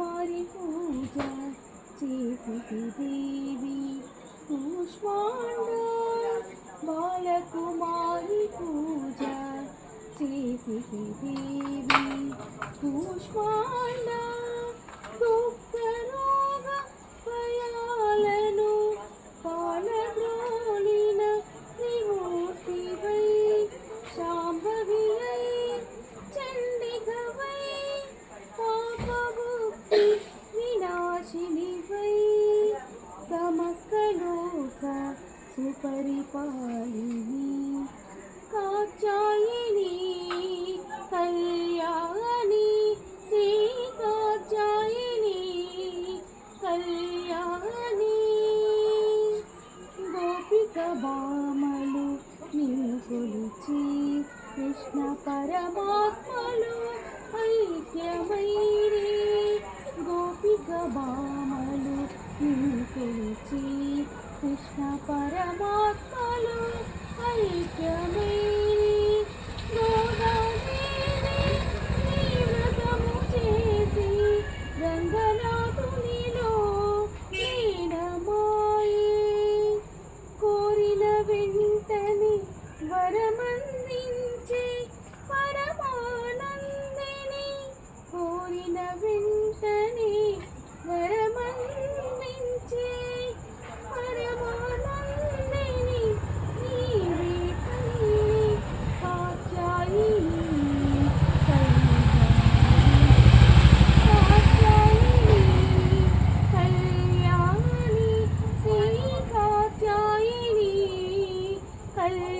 కుమారి పూజ చేసి దేవి. కూష్మాండ బాలకుమారి పూజ చేసి దేవి. కూష్మాండా వినాశినివై సమస్తలోక సుపరిపాలిని కాచాయిని కళ్యాణి శ్రీ కాచాయిని కళ్యాణి గోపిక బామలు నిన్ను కొలిచి కృష్ణ పరమాత్మలు ఐక్యం భామలు బామలు కృష్ణ పరమాత్మలు Bye.